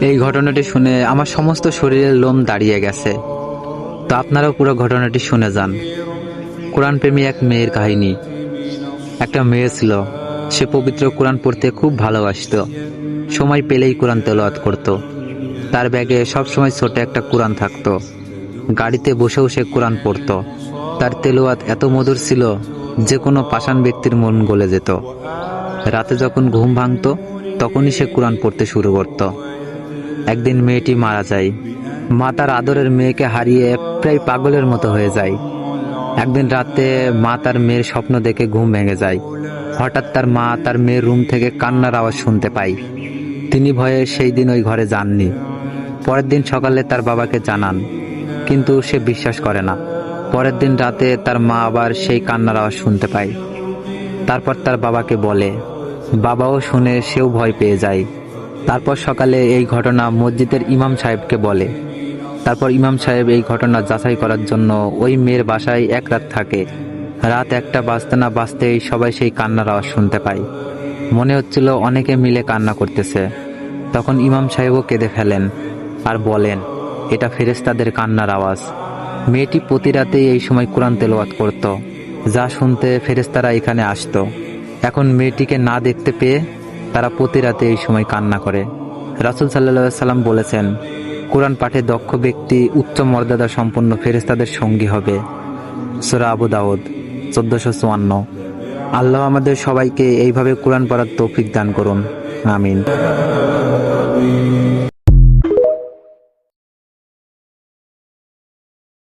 এই ঘটনাটি শুনে আমার সমস্ত শরীরের লোম দাঁড়িয়ে গেছে। তো আপনারাও পুরো ঘটনাটি শুনে যান। কোরআন প্রেমী এক মেয়ের কাহিনী। একটা মেয়ে ছিল, সে পবিত্র কোরআন পড়তে খুব ভালোবাসত। সময় পেলেই কোরআন তেলাওয়াত করত। তার ব্যাগে সবসময় ছোট একটা কোরআন থাকতো। গাড়িতে বসেও সে কোরআন পড়তো। তার তেলোয়াত এত মধুর ছিল, যে কোনো পাষাণ ব্যক্তির মন গলে যেত। রাতে যখন ঘুম ভাঙতো, তখনই সে কোরআন পড়তে শুরু করত। একদিন মেয়েটি মারা যায়। মা তার আদরের মেয়েকে হারিয়ে প্রায় পাগলের মতো হয়ে যায়। একদিন রাতে মা তার মেয়ের স্বপ্ন দেখে ঘুম ভেঙে যায়। হঠাৎ তার মা তার মেয়ের রুম থেকে কান্নার আওয়াজ শুনতে পায়। তিনি ভয়ে সেই দিন ওই ঘরে যাননি। পরের দিন সকালে তার বাবাকে জানান, কিন্তু সে বিশ্বাস করে না। পরের দিন রাতে তার মা আবার সেই কান্নার আওয়াজ শুনতে পায়। তারপর তার বাবাকে বলে বাবাও শুনে সেও ভয় পেয়ে যায়। তারপর সকালে এই ঘটনা মসজিদের ইমাম সাহেবকে বলে। তারপর ইমাম সাহেব এই ঘটনা যাচাই করার জন্য ওই মেয়ের বাসায় এক রাত থাকে। রাত একটা বাজতে না বাজতেই সবাই সেই কান্নার আওয়াজ শুনতে পায়। মনে হচ্ছিল অনেকে মিলে কান্না করতেছে। তখন ইমাম সাহেবও কেঁদে ফেলেন আর বলেন, এটা ফেরেস্তাদের কান্নার আওয়াজ। মেয়েটি প্রতি রাতেই এই সময় কোরআন তেলাওয়াত করত। যা শুনতে ফেরেস্তারা এখানে আসতো। এখন মেয়েটিকে না দেখতে পেয়ে তারা প্রতি রাতে এই সময় কান্না করে। রাসুল সাল্লা সাল্লাম বলেছেন, কোরআন পাঠে দক্ষ ব্যক্তি উচ্চ মর্যাদা সম্পন্ন ফেরেস্তাদের সঙ্গী হবে। সোরা আবু দাউদ, চোদ্দশো চুয়ান্ন। আল্লাহ আমাদের সবাইকে এইভাবে কোরআন পড়ার তৌফিক দান করুন। আমিন।